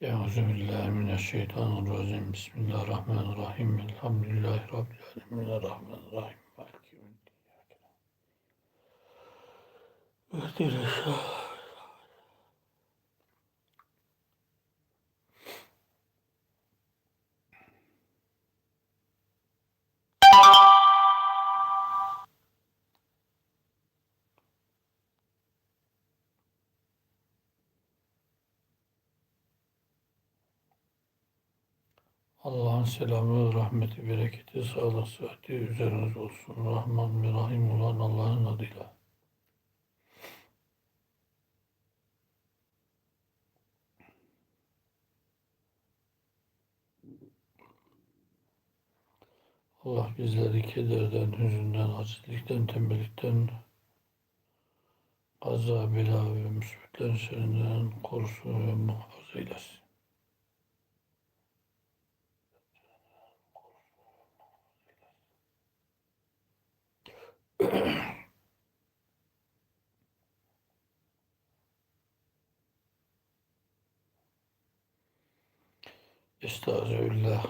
Euzubillahimineşşeytanirracim. Bismillahirrahmanirrahim. Elhamdülillahi Rabbil alemin. Errahmanirrahim. Maliki yevmiddin. İhdina Allah'ın selamı, rahmeti, bereketi, sağlık, sıhhati üzeriniz olsun. Rahman ve Rahim olan Allah'ın adıyla. Allah bizleri kederden, hüzünden, acizlikten, tembellikten, kaza, bela ve musibetlerin şerrinden korusun ve muhafaza eylesin. Estağfirullah.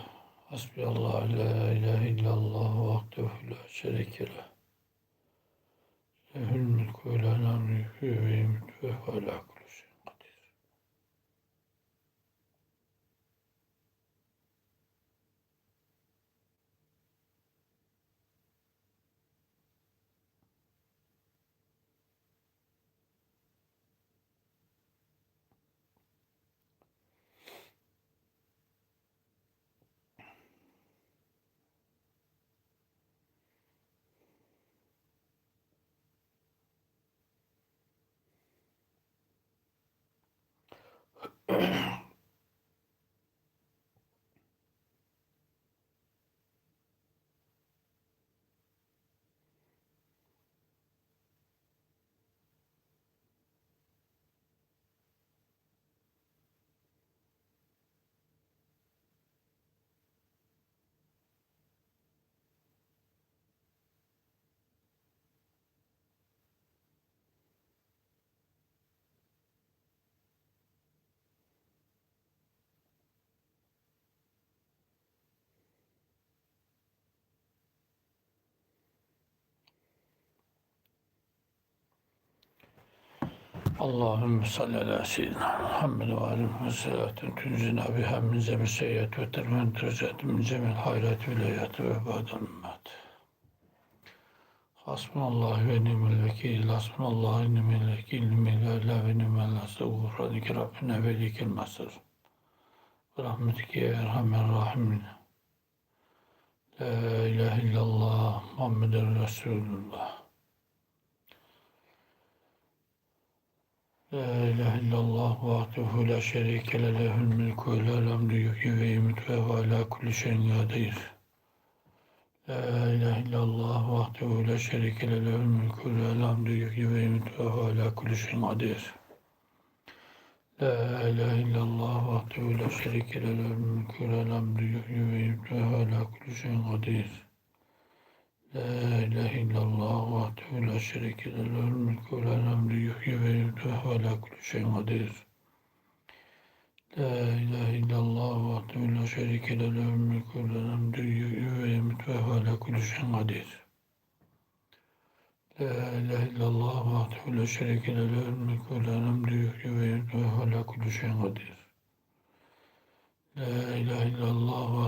Hasbiyallah la ilahe illallah vahdehu la şerike leh. Lehül mülkü ve la namlü ve yemut ve hala Allahümme salli ala seyyidina Muhammed ve aleyhi ve salatin tünzina biha min zemin seyyat ve termen derecati min cemil hayrat vilayat ve badal ümmet. Hasbunallah ve nimel vekil, hasbunallah ve nimel vekil, nimel la ve nimel nasır, gufranike Rabbine ve likel masır. Rahmetike ya erhamer rahimin. La ilahe illallah Muhammeden Resulullah. La ilahe illallah vahdehu la şerike le lehül mülkü ve lehül hamdü yuhyi ve yumit ve ala kulli şeyin kadir. La ilahe illallah vahdehu la şerike le lehül mülkü ve lehül hamdü yuhyi ve yumit ve ala kulli şeyin kadir. La ilahe illallah vahdehu la şerike le lehül mülkü ve lehül hamdü yuhyi ve yumit ve ala kulli şeyin kadir. La ilahe illallah vahdehu la şerike le lehül mülkü ve lehül hamdü yuhyi ve yumiitu ve ala kulli şeyin kadir. La ilahe illallah vahdehu la şerike le lehül mülkü ve lehül hamdü yuhyi ve yumiitu ve ala kulli şeyin kadir. La ilahe illallah vahdehu la şerike le lehül mülkü ve lehül hamdü yuhyi ve yumiitu ve ala kulli şeyin kadir. La ilahe illallah la ve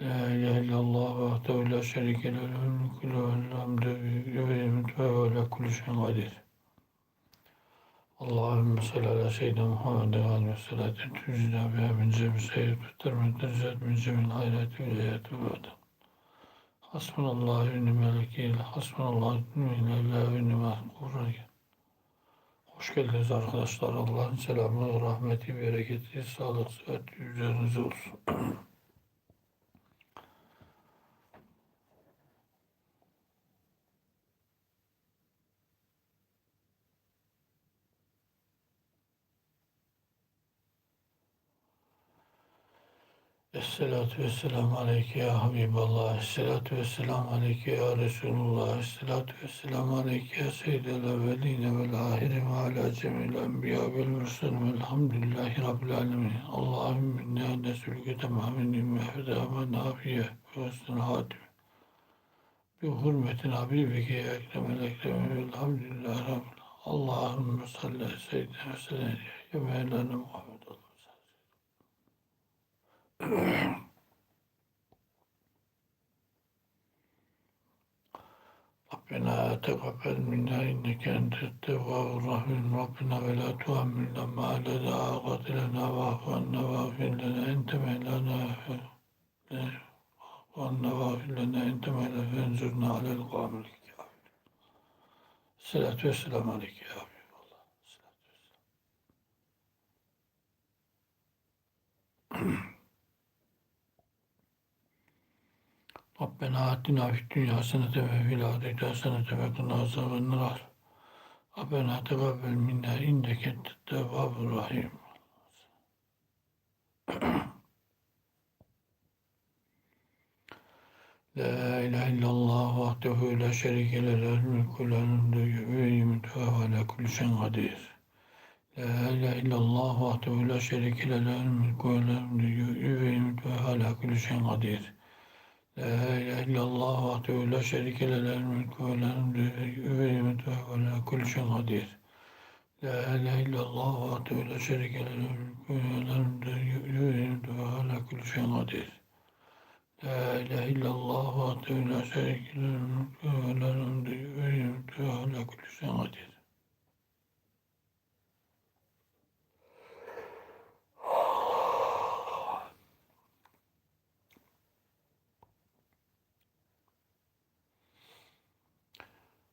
La ilahe illallah vahdehu la şerike le lehul mulku ve ve ve ala kulli şeyin kadir. Allahümme salli ala seyyidina Muhammed ve aleyhi ve sellem tücina biha min cemi seyyid ve termin derecet min cemil hayrati ve hayatı ve adı. Hasbunallah ve ni'mel vekil. Hasbunallah ve ni'mel ve. Hoş geldiniz arkadaşlar. Allah'ın selamı, rahmeti, bereketi, sağlık, sıhhat üzerinize olsun. Esselatu vesselamu aleyke ya Habiballah. Esselatu vesselamu aleyke ya Resulullah. Esselatu vesselamu aleyke ya Seyyidel evveline vel ahirin ve ala cemil enbiya vel mürselin velhamdülillahi rabbil alemin. Allahümme inna nesülüke temamin ve hüdâme nafiye ve husnul hatim. Bi hürmetin habibike ya ekremel ekremin velhamdülillahi rabbil Allahümme salli seyyidina ve sellem ya Mevlana Muhammed Rabbina tegabbel minna inneke ente tevvâhu rahim. Rabbina ve la tuhammilna ma la da'agat ilena ve ahvanna ve ahfillena ente meylana ahvanna ve ahfillena ente meylana ve enzurna alel kâmilik. Selatü ve selamu aleyke ya Habibullah. Rabbena atina fid dünya hasenete ve fil ahireti hasenete ve kına azaben nar. Rabbena tegabbel minna inneke tevvabur rahim. La ilahe illallah vahdehu la şerike le lehul mulku lehul hamdu ve yumiitu ve ala kulli şeyin kadir. La ilahe illallah vahdehu la şerike le lehul mulku lehul hamdu ve yumiitu ve ala kulli şeyin kadir. La ilahe illallah vahdehu la şerike le lehul mulku ve lehul hamdu ve ve ala kulli şeyin kadir. La ilahe illallah vahdehu la şerike le lehul mulku ve lehul hamdu ve ve ala kulli şeyin. La ilahe illallah vahdehu la şerike le lehul mulku ve lehul hamdu ve ve.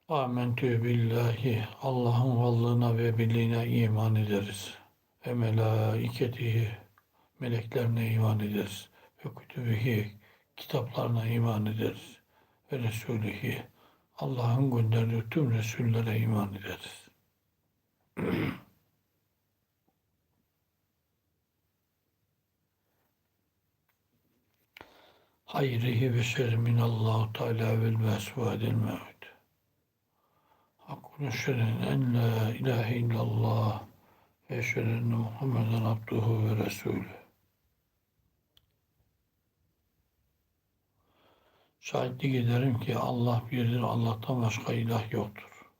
Amentü billahi Allah'ın varlığına ve birliğine iman ederiz. Ve melaiketihi meleklerine iman ederiz. Ve kütübihi kitaplarına iman ederiz. Ve Resulihi Allah'ın gönderdiği tüm Resullere iman ederiz. Hayrihi ve şerri minallahu teala vel mesvadil mevt. Şerrin en la ilahe illallah ve şerrin Muhammeden abduhu ve resulü. Şahitlik ederim ki Allah birdir, Allah'tan başka ilah yoktur.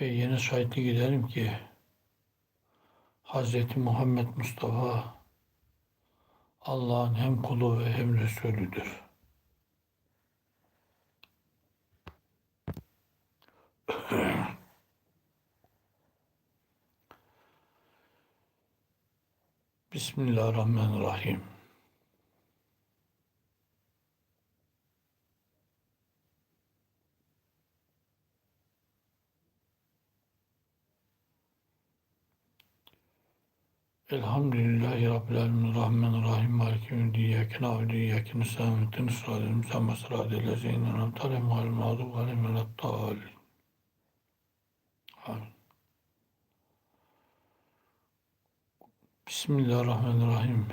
Ve yeni şahitlik ederim ki Hz. Muhammed Mustafa Allah'ın hem kulu ve hem Resulüdür. Bismillahirrahmanirrahim. Elhamdülillahi Rabbil Alemin Rahmanirrahim Maliki Yevmiddin İyyâke na'budu ve İyyâke nestaîn İhdinas sıratal müstakîm sıratal lezîne en'amte aleyhim gayril mağdûbi aleyhim veleddâllîn. Bismillahirrahmanirrahim.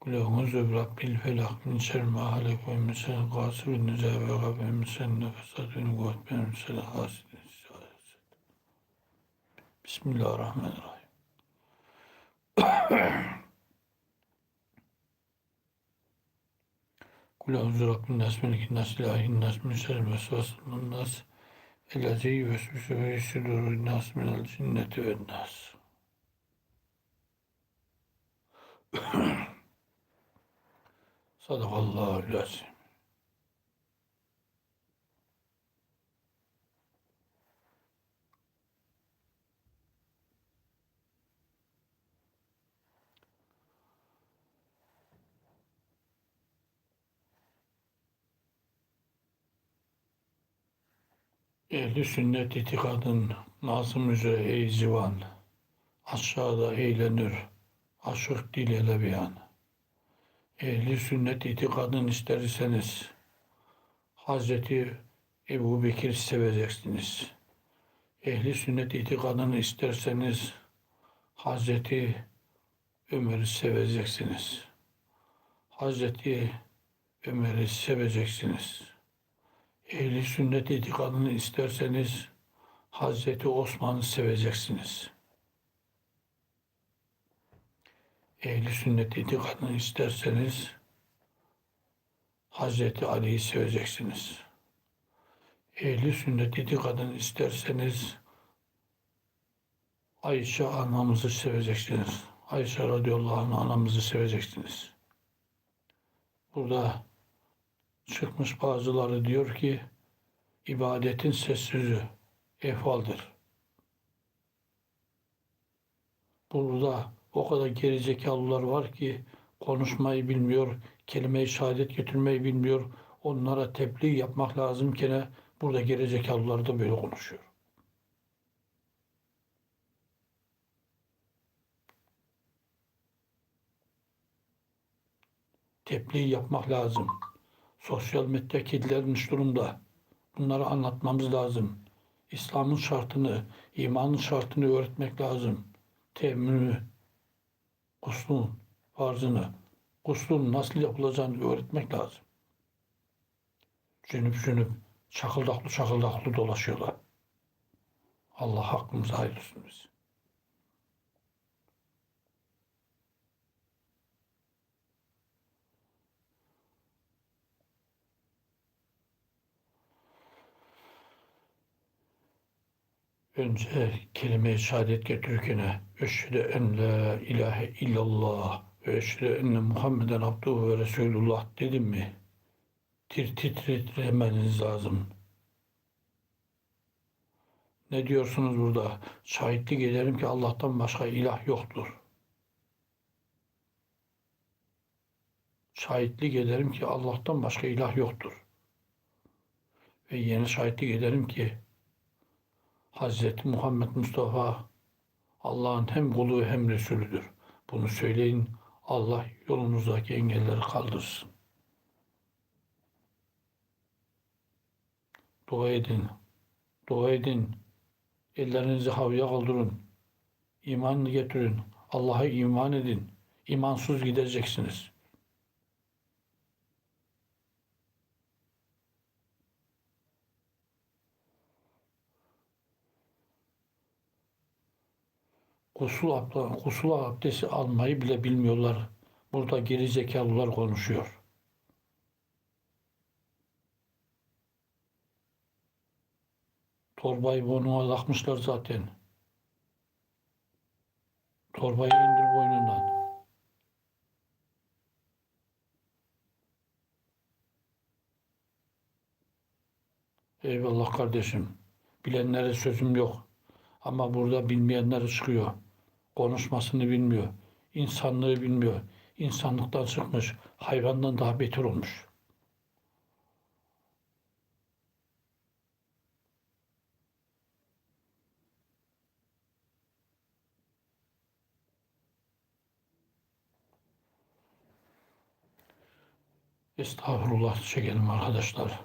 Kul eûzü bi rabbil felak min şerri ma halak ve min şerri gâsibin izâ vekab ve min şerri nefesâti ve nefesâti ve min izâ hasad. Bismillahirrahmanirrahim. Kul eûzü rabbin nas melikin nas ilahin nas min şerri vesvesil nas Ellezî yüvesvisu ve sudûrun nas minel cinneti ven nas. Sadakallahu lazim. Ehli sünnet itikadın nazım üzere ey zivan, aşağıda eğlenir, aşık dil ele beyan. Ehli sünnet itikadın isterseniz, Hazreti Ebu Bekir seveceksiniz. Ehli sünnet itikadını isterseniz, Hazreti Ömer'i seveceksiniz. Hazreti Ömer'i seveceksiniz. Ehli sünnet itikadını isterseniz Hazreti Osman'ı seveceksiniz. Ehli sünnet itikadını isterseniz Hazreti Ali'yi seveceksiniz. Ehli sünnet itikadını isterseniz Ayşe anamızı seveceksiniz. Ayşe radıyallahu anh anamızı seveceksiniz. Burada çıkmış bazıları diyor ki ibadetin sessizü efaldir. Burada o kadar gerizekalılar var ki konuşmayı bilmiyor, kelime-i şehadet getirmeyi bilmiyor. Onlara tebliğ yapmak lazımken burada gerizekalılar da böyle konuşuyor. Tebliğ yapmak lazım. Sosyal medya kirlenmiş durumda. Bunları anlatmamız lazım. İslam'ın şartını, imanın şartını öğretmek lazım. Temmünü, guslun farzını, guslun nasıl yapılacağını öğretmek lazım. Cünüp cünüp, çakıldaklı çakıldaklı dolaşıyorlar. Allah hakkımıza hayırlısın biz. Önce kelime-i şehadet getirirken Eşhedü en la ilahe illallah ve eşhedü enne Muhammeden abduhu ve Resulullah dedim mi? Tir titremeniz lazım. Ne diyorsunuz burada? Şahitlik ederim ki Allah'tan başka ilah yoktur. Şahitlik ederim ki Allah'tan başka ilah yoktur. Ve yeni şahitlik ederim ki Hazreti Muhammed Mustafa Allah'ın hem kulu hem Resulüdür. Bunu söyleyin Allah yolunuzdaki engelleri kaldırsın. Dua edin. Dua edin. Ellerinizi havaya kaldırın. İmanını getirin. Allah'a iman edin. İmansız gideceksiniz. Abla, gusül abdesti almayı bile bilmiyorlar. Burada geri zekalılar konuşuyor. Torbayı boynuna takmışlar zaten. Torbayı indir boynundan. Eyvallah kardeşim. Bilenlere sözüm yok. Ama burada bilmeyenler çıkıyor. Konuşmasını bilmiyor. insanlığı bilmiyor. İnsanlıktan çıkmış. Hayvandan daha beter olmuş. Estağfurullah çekelim arkadaşlar.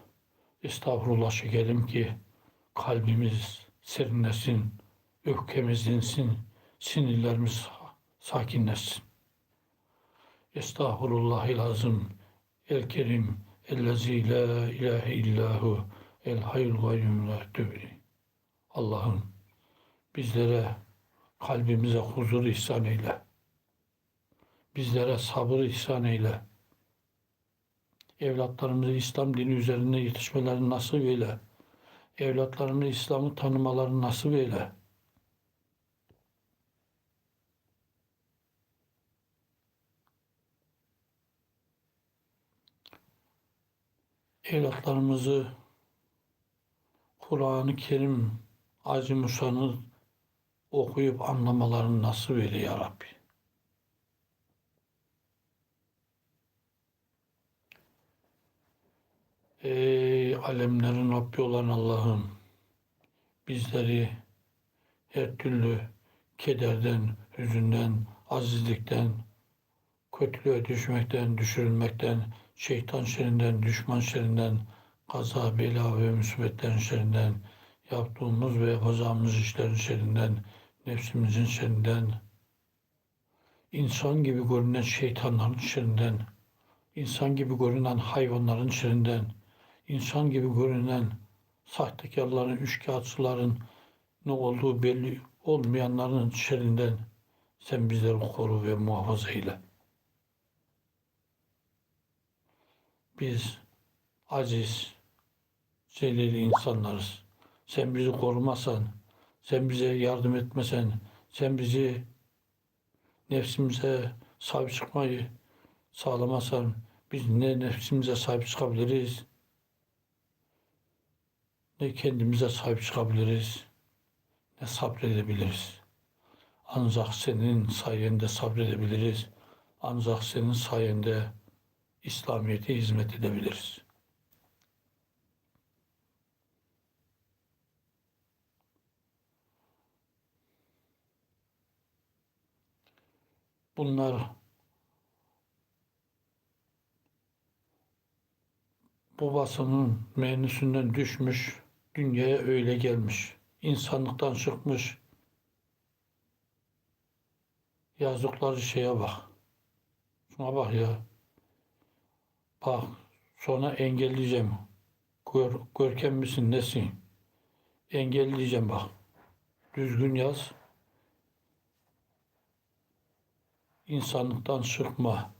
Estağfurullah çekelim ki kalbimiz serinlesin, öfkemiz dinsin, sinirlerimiz sakinleşsin. Estağfurullah lazım. El Kerim, ellezî la ilahe illahu, el hayyul gayyum la. Allah'ım bizlere kalbimize huzur ihsan eyle. Bizlere sabır ihsan eyle. Evlatlarımızı İslam dini üzerinde yetişmelerini nasip eyle. Evlatlarını İslam'ı tanımalarını nasip eyle. Evlatlarımızı Kur'an-ı Kerim Acı Musa'nı okuyup anlamalarını nasip eyle ya Rabbi. Ey alemlerin Rabbi olan Allah'ım bizleri her türlü kederden, hüzünden, azizlikten, kötülüğe düşmekten, düşürülmekten, şeytan şerrinden, düşman şerrinden, kaza, bela ve musibetlerin şerrinden, yaptığımız ve yapacağımız işlerin şerrinden, nefsimizin şerrinden, insan gibi görünen şeytanların şerrinden, insan gibi görünen hayvanların şerrinden, insan gibi görünen sahtekarların, üçkağıtçıların ne olduğu belli olmayanların şerrinden sen bizleri koru ve muhafaza eyle. Biz aciz, zelil insanlarız. Sen bizi korumasan, sen bize yardım etmesen, sen bizi nefsimize sahip çıkmayı sağlamasan biz ne nefsimize sahip çıkabiliriz ne kendimize sahip çıkabiliriz ne sabredebiliriz. Ancak senin sayende sabredebiliriz. Ancak senin sayende İslamiyet'e hizmet edebiliriz. Bunlar babasının menüsünden düşmüş, dünyaya öyle gelmiş. insanlıktan çıkmış. Yazdıkları şeye bak. Şuna bak ya. Bak sonra engelleyeceğim. Gör, görkem misin nesin? Engelleyeceğim bak. Düzgün yaz. İnsanlıktan çıkma.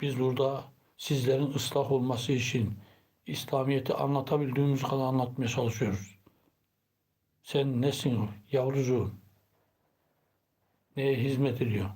Biz burada sizlerin ıslah olması için İslamiyet'i anlatabildiğimiz kadar anlatmaya çalışıyoruz. Sen nesin yavrucuğum? Neye hizmet ediyor?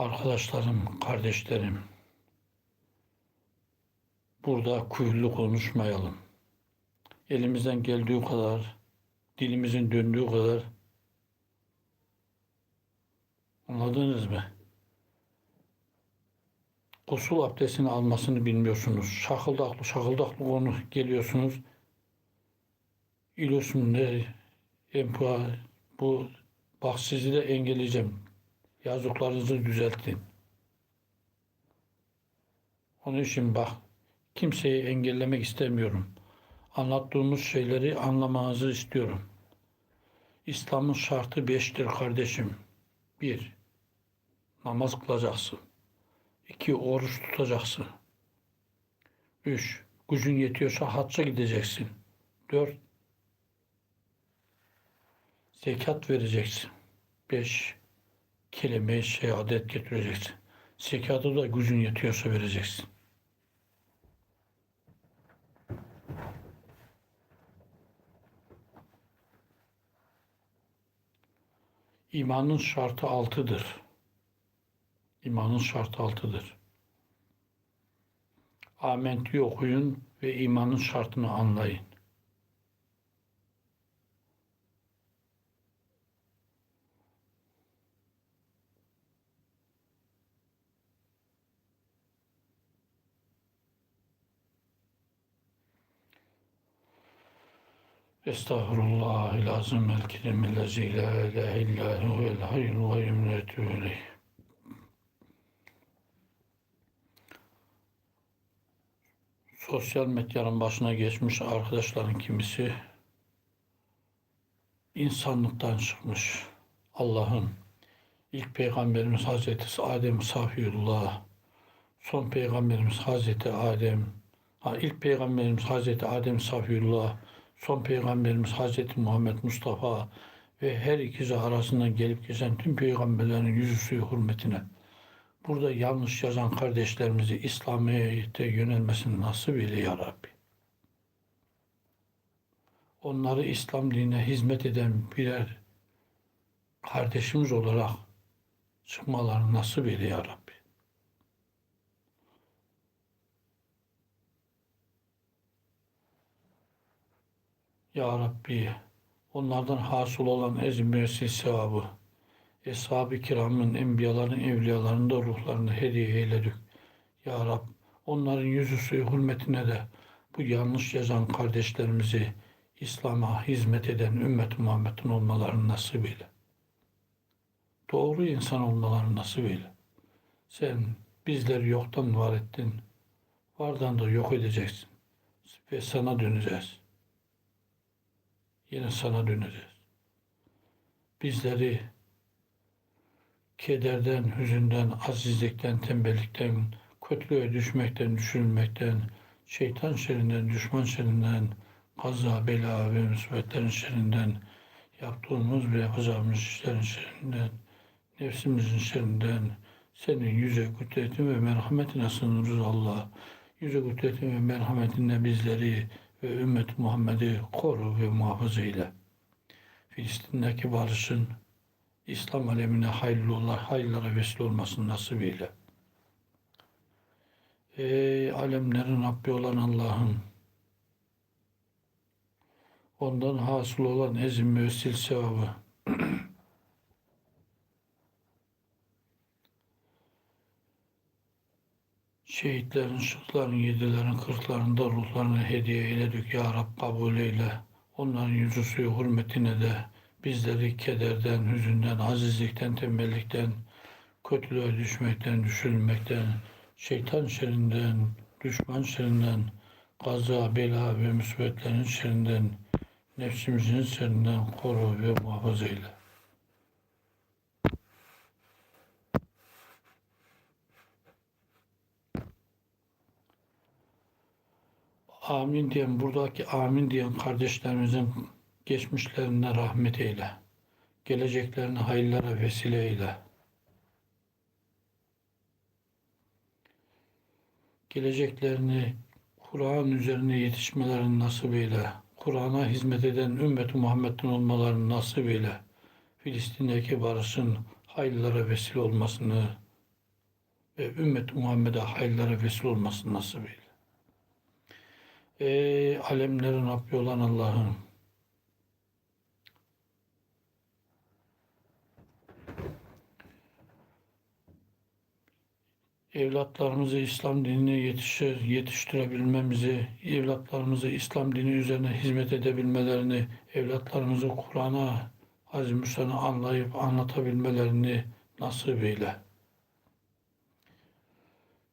Arkadaşlarım, kardeşlerim, burada kuyulu konuşmayalım. Elimizden geldiği kadar, dilimizin döndüğü kadar anladınız mı? Usul abdestini almasını bilmiyorsunuz. Şakıldaklı şakıldaklı konu geliyorsunuz. İlosum ne? Empua, bu bak sizi de engelleyeceğim. Yazdıklarınızı düzeltin. Onun için bak, kimseyi engellemek istemiyorum. Anlattığımız şeyleri anlamanızı istiyorum. İslam'ın şartı beştir kardeşim. Bir, namaz kılacaksın. İki, oruç tutacaksın. Üç, gücün yetiyorsa hacca gideceksin. Dört, zekat vereceksin. Beş, kelime şey adet getireceksin. Zekatı da gücün yetiyorsa vereceksin. İmanın şartı altıdır. İmanın şartı altıdır. Ament'i okuyun ve imanın şartını anlayın. Estağfurullah lazım el kelimellezi la ilahe illa huvel kayyum la etûbü ileyh. Sosyal medyanın başına geçmiş arkadaşların kimisi insanlıktan çıkmış. Allah'ın ilk peygamberimiz Hazreti Adem Safiyullah, son peygamberimiz Hazreti Adem, ha, ilk peygamberimiz Hazreti Adem Safiyullah, son peygamberimiz Hazreti Muhammed Mustafa ve her ikisi arasından gelip geçen tüm peygamberlerin yüzü suyu hürmetine burada yanlış yazan kardeşlerimizi İslamiyet'e yönelmesini nasip eyle ya Rabbi. Onları İslam dinine hizmet eden birer kardeşimiz olarak çıkmalarını nasip eyle ya Rabbi. Ya Rabbi, onlardan hasıl olan ezm müessil sevabı, Eshab-ı kiramın, enbiyaların, evliyaların da ruhlarını hediye eyledik. Ya Rab, onların yüzü suyu hürmetine de bu yanlış yazan kardeşlerimizi İslam'a hizmet eden ümmet Muhammed'in olmalarını nasip eyle. Doğru insan olmalarını nasip eyle. Sen bizleri yoktan var ettin. Vardan da yok edeceksin. Ve sana döneceğiz. Yine sana döneceğiz. Bizleri kederden, hüzünden, azizlikten, tembellikten, kötülüğe düşmekten, düşürülmekten, şeytan şerrinden, düşman şerrinden, kaza, bela ve musibetlerin şerrinden, yaptığımız ve yapacağımız işlerin şerrinden, nefsimizin şerrinden, senin yüce kudretin ve merhametine sığınırız Allah. Yüce kudretin ve merhametinle bizleri ve ümmet Muhammed'i koru ve muhafaza eyle. Filistin'deki barışın, İslam alemine hayırlı hayırlara vesile olmasını nasip eyle. Ey alemlerin Rabbi olan Allah'ım, ondan hasıl olan ezim müessil sevabı, şehitlerin, şıkların, yedilerin, kırklarında ruhlarını hediye eyledik ya Rab kabul eyle. Onların yüzü suyu hürmetine de bizleri kederden, hüzünden, azizlikten, tembellikten, kötülüğe düşmekten, düşürülmekten, şeytan şerrinden, düşman şerrinden, kaza, bela ve musibetlerin şerrinden, nefsimizin şerrinden koru ve muhafaza eyle. Amin diyen, buradaki amin diyen kardeşlerimizin geçmişlerine rahmet eyle. Geleceklerini hayırlara vesile eyle. Geleceklerini Kur'an üzerine yetişmelerini nasip eyle. Kur'an'a hizmet eden ümmet Muhammed'in olmalarını nasip eyle. Filistin'deki barışın hayırlara vesile olmasını ve ümmet Muhammed'e hayırlara vesile olmasını nasip eyle. Ey alemlerin Rabbi olan Allah'ım evlatlarımızı İslam dinine yetişir, yetiştirebilmemizi, evlatlarımızı İslam dini üzerine hizmet edebilmelerini, evlatlarımızı Kur'an'a Azimüşşan'ı anlayıp anlatabilmelerini nasip eyle.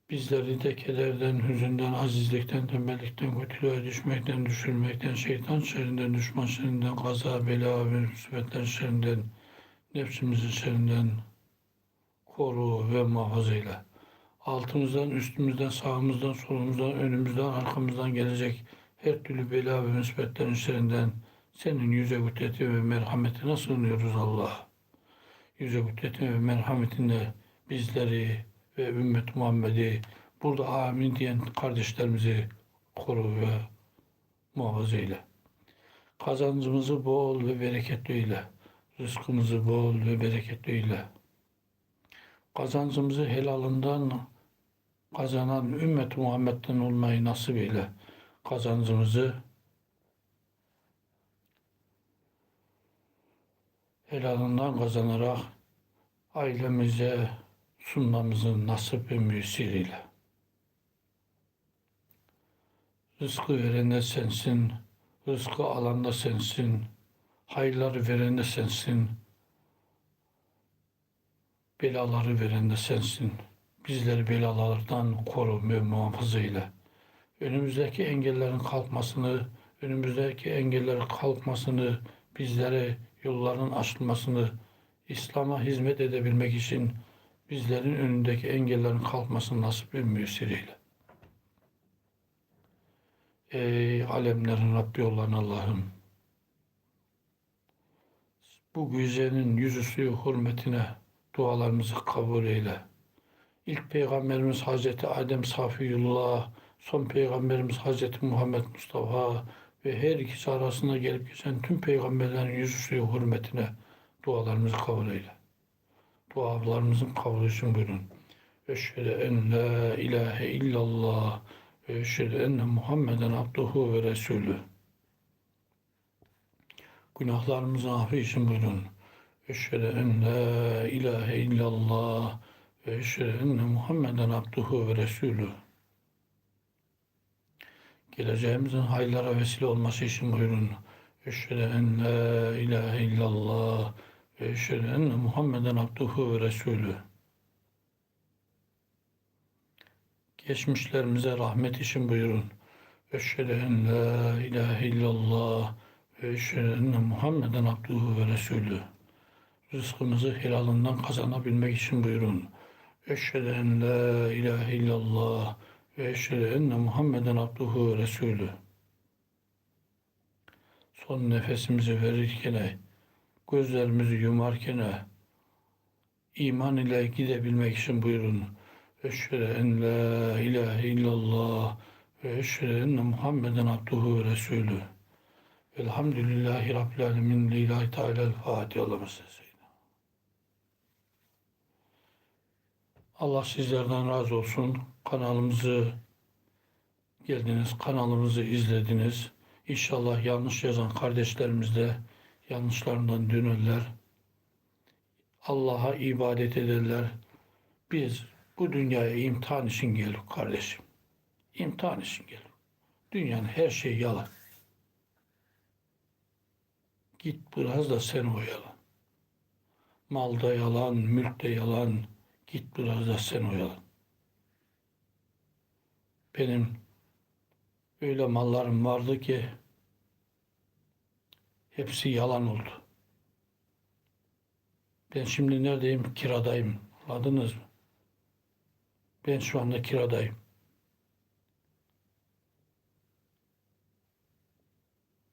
Bizleri de kederden, hüzünden, azizlikten, tembellikten, kötülüğe düşmekten, düşürmekten, şeytan şerrinden, düşman şerrinden, kaza, bela ve musibetler şerrinden, nefsimizin şerrinden koru ve muhafaza eyle altımızdan, üstümüzden, sağımızdan, solumuzdan, önümüzden, arkamızdan gelecek her türlü bela ve müsbetlerin şerrinden senin yüce kudreti ve merhametine sığınıyoruz Allah. Yüce kudretin ve merhametinle bizleri ve ümmet Muhammed'i burada amin diyen kardeşlerimizi koru ve muhafaza eyle. Kazancımızı bol ve bereketli eyle. Rızkımızı bol ve bereketli eyle. Kazancımızı helalından kazanan ümmet Muhammed'den olmayı nasip eyle. Kazancımızı helalından kazanarak ailemize sunmamızı nasip ve müyesir eyle. Rızkı veren de sensin, Rızkı alan da sensin. Hayırları veren de sensin. Belaları veren de sensin. Bizleri belalardan koru ve muhafaza eyle. Önümüzdeki engellerin kalkmasını, önümüzdeki engellerin kalkmasını, bizlere yolların açılmasını, İslam'a hizmet edebilmek için bizlerin önündeki engellerin kalkmasını nasip ve müyesser eyle. Ey alemlerin Rabbi olan Allah'ım! Bu güzenin yüzüsü hürmetine dualarımızı kabul eyle. İlk peygamberimiz Hazreti Adem Safiyullah, son peygamberimiz Hazreti Muhammed Mustafa ve her ikisi arasında gelip geçen tüm peygamberlerin yüzüsü hürmetine dualarımızı kabul eyle. Dualarımızın için buyurun. Eşhedü en la ilahe illallah ve eşhedü enne Muhammeden abduhu ve resulü. Günahlarımızın affı için buyurun. Eşhedü en la ilahe illallah ve eşhedü enne Muhammeden abduhu ve resulü. Geleceğimizin hayırlara vesile olması için buyurun. Eşhedü en la ilahe illallah ve eşhedü enne Muhammeden abduhu ve resulü. Geçmişlerimize rahmet için buyurun. Eşhedü en la ilahe illallah ve eşhedü enne Muhammeden abduhu ve resulü. Rızkımızı helalından kazanabilmek için buyurun. Eşhedü en la ilahe illallah ve eşhedü enne Muhammeden abduhu ve resulü. Son nefesimizi verirken, gözlerimizi yumarken, iman ile gidebilmek için buyurun. Eşhedü en la ilahe illallah ve eşhedü enne Muhammeden abduhu ve resulü. Velhamdülillahi Rabbil alemin. Lillahi Teala'l Fatiha. Allah'ım Allah sizlerden razı olsun. Kanalımızı geldiniz, kanalımızı izlediniz. İnşallah yanlış yazan kardeşlerimiz de yanlışlarından dönerler. Allah'a ibadet ederler. Biz bu dünyaya imtihan için geldik kardeşim. İmtihan için geldik. Dünyanın her şeyi yalan. Git biraz da sen oyalan. Malda yalan, mülkte yalan. Git biraz da sen oyalan. Benim öyle mallarım vardı ki hepsi yalan oldu. Ben şimdi neredeyim? Kiradayım. Anladınız mı? Ben şu anda kiradayım.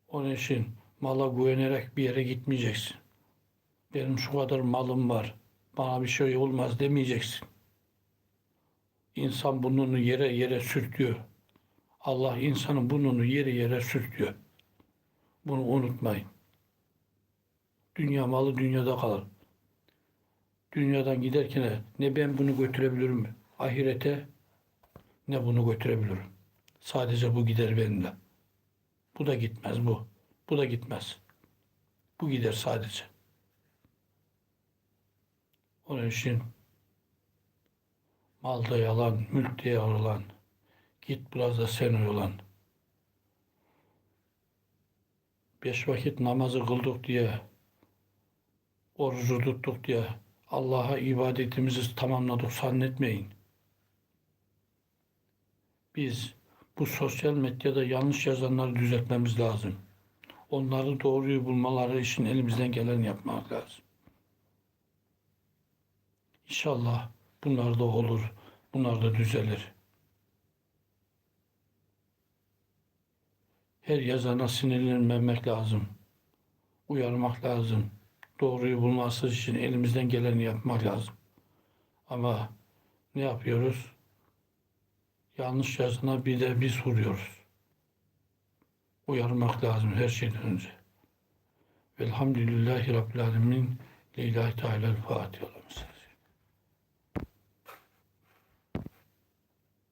Onun için mala güvenerek bir yere gitmeyeceksin. Benim şu kadar malım var. Bana bir şey olmaz demeyeceksin. İnsan burnunu yere yere sürtüyor. Allah insanın burnunu yere yere sürtüyor. Bunu unutmayın. Dünya malı dünyada kalır. Dünyadan giderken ne ben bunu götürebilirim ahirete ne bunu götürebilirim. Sadece bu gider benimle. Bu da gitmez bu. Bu da gitmez. Bu gider sadece. Onun için malda yalan, mülkte yalan, git biraz da sen oyalan. Beş vakit namazı kıldık diye, orucu tuttuk diye Allah'a ibadetimizi tamamladık zannetmeyin. Biz bu sosyal medyada yanlış yazanları düzeltmemiz lazım. Onları doğruyu bulmaları için elimizden geleni yapmak lazım. İnşallah bunlar da olur. Bunlar da düzelir. Her yazana sinirlenmemek lazım. Uyarmak lazım. Doğruyu bulması için elimizden geleni yapmak lazım. Ama ne yapıyoruz? Yanlış yazına bir de biz vuruyoruz. Uyarmak lazım her şeyden önce. Velhamdülillahi Rabbil Alemin. Lillahi Teala'l Fatiha.